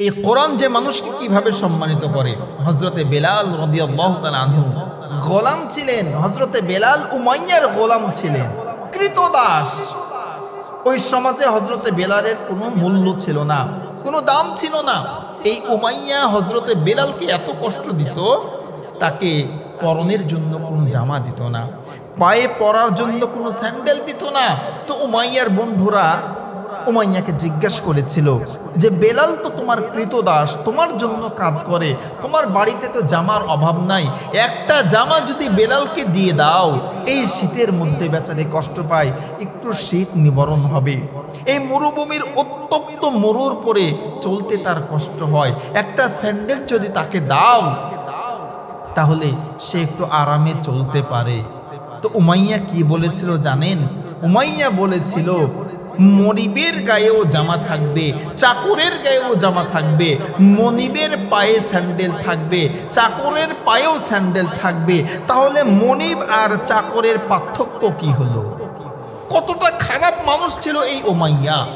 এই কোরআন যে মানুষকে কীভাবে সম্মানিত করে? হজরতে বেলাল রদিয়াল্লাহ গোলাম ছিলেন হজরতে বেলাল উমাইয়ার গোলাম ছিলেন, কৃতদাস। ওই সমাজে হজরতে বেলালের কোনো মূল্য ছিল না, কোনো দাম ছিল না। এই উমাইয়া হজরতে বেলালকে এত কষ্ট দিত, তাকে পরনের জন্য কোনো জামা দিত না, পায়ে পরার জন্য কোনো স্যান্ডেল দিত না। তো উমাইয়ার বন্ধুরা উমাইয়াকে জিজ্ঞাসা করেছিল যে বেলাল তো তোমার কৃতদাস তোমার জন্য কাজ করে, তোমার বাড়িতে তো জামার অভাব নাই। একটা জামা যদি বেলালকে দিয়ে দাও, এই শীতের মধ্যে বেচারে কষ্ট পায়, একটু শীত নিবারণ হবে। এই মরুভূমির উত্তপ্ত মরুর পরে চলতে তার কষ্ট হয়। একটা স্যান্ডেল যদি তাকে দাও, তাহলে সে একটু আরামে চলতে পারে। তো উমাইয়া কি বলেছিল জানেন? উমাইয়া বলেছিল মনিবের গায়েও জামা থাকবে, চাকরের গায়েও জামা থাকবে, মনিবের পায়ে স্যান্ডেল থাকবে, চাকরের পায়েও স্যান্ডেল থাকবে। তাহলে মনিব আর চাকরের পার্থক্য কি হলো? কতটা খারাপ মানুষ ছিল এই উমাইয়া।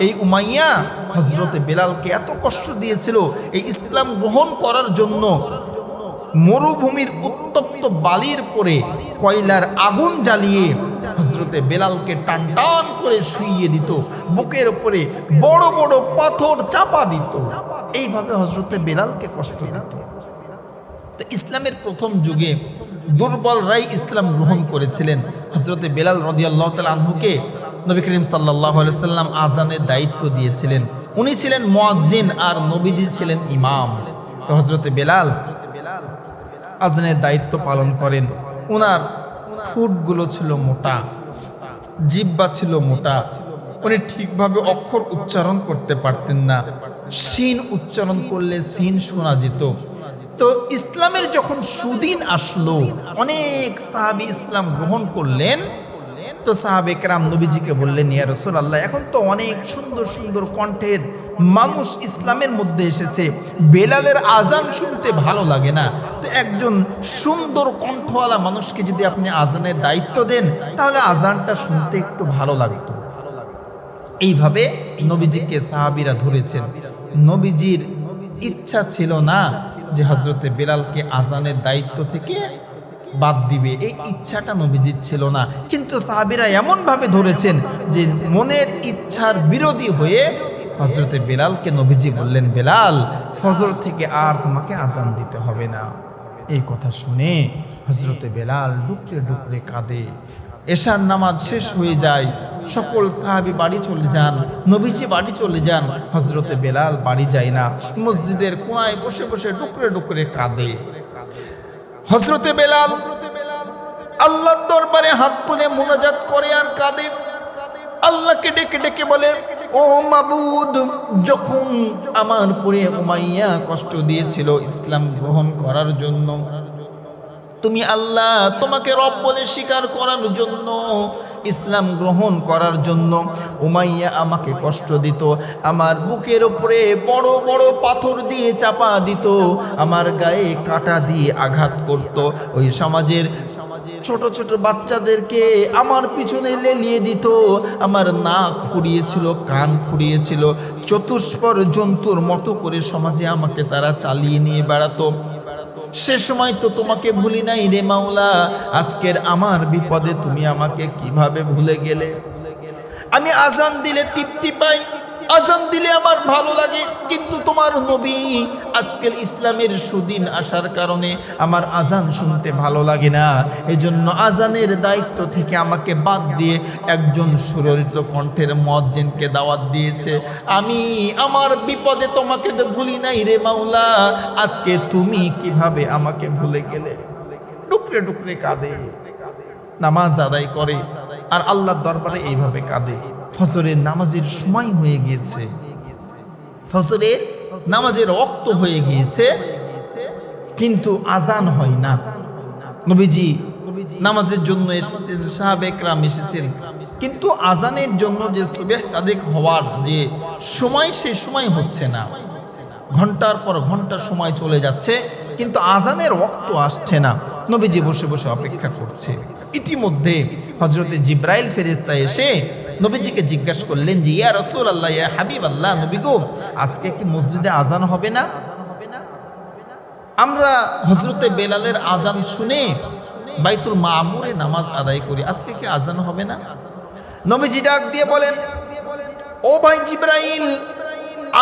এই উমাইয়া হজরতে বেলালকে এত কষ্ট দিয়েছিল এই ইসলাম গ্রহণ করার জন্য। মরুভূমির উত্তপ্ত বালির পরে কয়লার আগুন জ্বালিয়ে হজরতে বেলালকে টান টান করে শুইয়ে দিত, বুকের উপরে বড় বড় পাথর চাপা দিত। এইভাবে হজরতে বেলালকে কষ্ট দিত। তো ইসলামের প্রথম যুগে দুর্বলরাই ইসলাম গ্রহণ করেছিলেন। হজরতে বেলাল রদিয়াল্লাহ তাল আনহুকে নবী করিম সাল্লাহ সাল্লাম আজানের দায়িত্ব দিয়েছিলেন। উনি ছিলেন মোয়াজ্জিন আর নবীজি ছিলেন ইমাম। তো হজরতে বেলাল আজানের দায়িত্ব পালন করেন। ওনার ঠোঁটগুলো ছিল মোটা, জিব্বা ছিল মোটা। উনি ঠিকভাবে অক্ষর উচ্চারণ করতে পারতেন না। সিন উচ্চারণ করলে সিন শোনা যেত। তো ইসলামের যখন সুদিন আসলো, অনেক সাহাবি ইসলাম গ্রহণ করলেন। তো সাহাবে কেরাম নবীজিকে বললেন, ইয়া রসুল আল্লাহ এখন তো অনেক সুন্দর সুন্দর কণ্ঠের মানুষ ইসলামের মধ্যে এসেছে। বেলালের আজান শুনতে ভালো লাগে না। তো একজন সুন্দর কণ্ঠওয়ালা মানুষকে যদি আপনি আজানের দায়িত্ব দেন, তাহলে আজানটা শুনতে একটু ভালো লাগতো। এইভাবে নবীজিকে সাহাবিরা ধরেছেন। নবীজির ইচ্ছা ছিল না যে হজরতে বেলালকে আজানের দায়িত্ব থেকে বাদ দিবে। এই ইচ্ছাটা নবীজির ছিল না। কিন্তু সাহাবিরা এমনভাবে ধরেছেন যে মনের ইচ্ছার বিরোধী হয়ে হজরতে বেলালকে নবীজি বললেন, বেলাল, ফজর থেকে আর তোমাকে আজান দিতে হবে না। এই কথা শুনে হজরতে বেলাল ডুকরে ডুকরে কাঁদে। এশার নামাজ শেষ হয়ে যায়, সকল সাহাবি বাড়ি চলে যান, নবীজি বাড়ি চলে যান হজরতে বেলাল বাড়ি যায় না, মসজিদের কোনায় বসে বসে ডুকরে ডুকরে কাঁদে। হজরতে বেলাল আল্লাহর দরবারে হাত তুলে মোনাজাত করে আর কাঁদে। আল্লাহকে ডেকে ডেকে বলে ও মাবুদ, যখন আমার পরে উমাইয়া কষ্ট দিয়েছিল ইসলাম গ্রহণ করার জন্য, তুমি আল্লাহ তোমাকে রব বলে স্বীকার করার জন্য, ইসলাম গ্রহণ করার জন্য উমাইয়া আমাকে কষ্ট দিত, আমার বুকের উপরে বড় বড় পাথর দিয়ে চাপা দিত, আমার গায়ে কাটা দিয়ে আঘাত করত। ওই সমাজের ছোট ছোট বাচ্চাদেরকে আমার পিছনে লেলিয়ে দিত। আমার নাক ফুরিয়েছিল, কান ফুরিয়েছিল। চতুষ্পর জন্তুর মতো করে সমাজে আমাকে তারা চালিয়ে নিয়ে বেড়াতো। সে সময় তো তোমাকে ভুলি নাই রে মাওলা, আজকের আমার বিপদে তুমি আমাকে কীভাবে ভুলে গেলে? আমি আজান দিলে তৃপ্তি পাই আজান দিলে আমার ভালো লাগে। কিন্তু তোমার নবী আজকের ইসলামের সুদিন আসার কারণে আমার আজান শুনতে ভালো লাগে না। এজন্য আজানের দায়িত্ব থেকে আমাকে বাদ দিয়ে একজন সুররিত কণ্ঠের মজ্জেনকে দাওয়াত দিয়েছে। আমি আমার বিপদে তোমাকে ভুলি নাই রে মাওলা। আজকে তুমি কীভাবে আমাকে ভুলে গেলে? টুকরে টুকরে কাঁদে। নামাজ আদায় করে। আর আল্লাহর দরবারে এইভাবে কাঁদে। ফজরের নামাজের সময় হয়ে গিয়েছে। ফজরের নামাজের রক্ত হয়ে গিয়েছে, কিন্তু আজান হয় না। নবীজি নামাজের জন্য এসেছেন সাহাবেকরাম এসেছেন। কিন্তু আজানের জন্য যে সুবেহ সাদেক হওয়ার যে সময়, সে সময় হচ্ছে না। ঘণ্টার পর ঘণ্টা সময় চলে যাচ্ছে, কিন্তু আজানের রক্ত আসছে না। নবীজি বসে বসে অপেক্ষা করছে। ইতিমধ্যে হজরতে জিব্রাইল ফেরেস্তা এসে নবীজিকে জিজ্ঞাসা করলেন যে, ইয়া রসুল আল্লাহ ইয়া হাবিব আল্লাহ নবী গো আজকে কি মসজিদে আজান হবে না? আমরা হজরতে বেলালের আজান শুনে বাইতুল মামুরে নামাজ আদায় করি, আজকে কি আজান হবে না? নবীজি ডাক দিয়ে বলেন, ও ভাই জিব্রাইল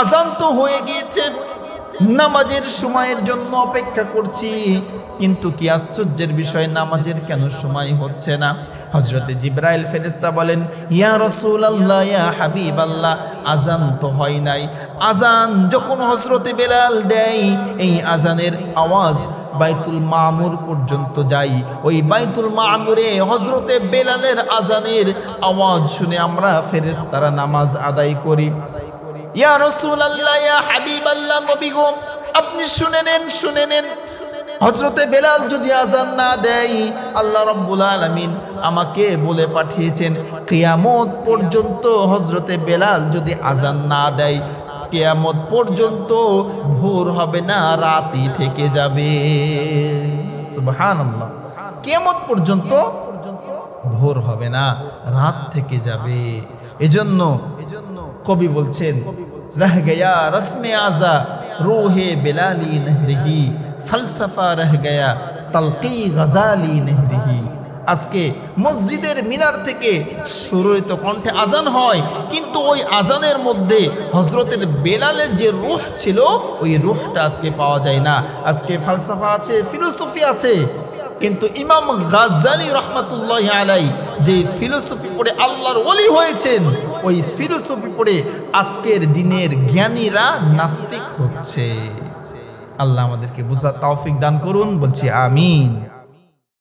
আজান তো হয়ে গিয়েছে। নামাজের সময়ের জন্য অপেক্ষা করছি। কিন্তু কি আশ্চর্যের বিষয়, নামাজের কেন সময় হচ্ছে না? হজরতে জিব্রাইল ফেরেস্তা বলেন, ইয়া রসুল আল্লাহ ইয়া হাবিব আল্লাহ আজান তো হয় নাই। আজান যখন হজরতে বেলাল দেয়, এই আজানের আওয়াজ বাইতুল মামুর পর্যন্ত যাই ওই বাইতুল মামুরে হজরতে বেলালের আজানের আওয়াজ শুনে আমরা ফেরেস্তারা নামাজ আদায় করি। ইয়া রসুল আল্লাহ ইয়া হাবিব আল্লাহ নবী আপনি শুনে নেন শুনে নেন। হজরতে বেলাল যদি আজান না দেয়, আল্লাহ রব্বুল আলমিন আমাকে বলে পাঠিয়েছেন, কেয়ামত পর্যন্ত হজরতে বেলাল যদি আজান না দেয়, কেয়ামত পর্যন্ত ভোর হবে না রাতি থেকে যাবে। কেয়ামত পর্যন্ত ভোর হবে না, রাত থেকে যাবে। এজন্য কবি বলছেন রহ গয়া রসমে আজা রোহে বেলালি নহরিহি ফলসফা রহ গয়া তলকি গজালি নহরিহি। আজকে মসজিদের মিনার থেকে সুরিত কণ্ঠে আজান হয়, কিন্তু ওই আজানের মধ্যে হজরতের বেলালের যে রুহ ছিল, ওই রুহটা আজকে পাওয়া যায় না। আজকে ফালসাফা আছে, ফিলোসফি আছে, কিন্তু ইমাম গাজ্জালি রহমাতুল্লাহ আলাই যে ফিলোসফি পড়ে আল্লাহর ওলি হয়েছেন, ওই ফিলোসফি পড়ে আজকের দিনের জ্ঞানীরা নাস্তিক হচ্ছে। আল্লাহ আমাদেরকে বুঝা তৌফিক দান করুন বলছি আমিন।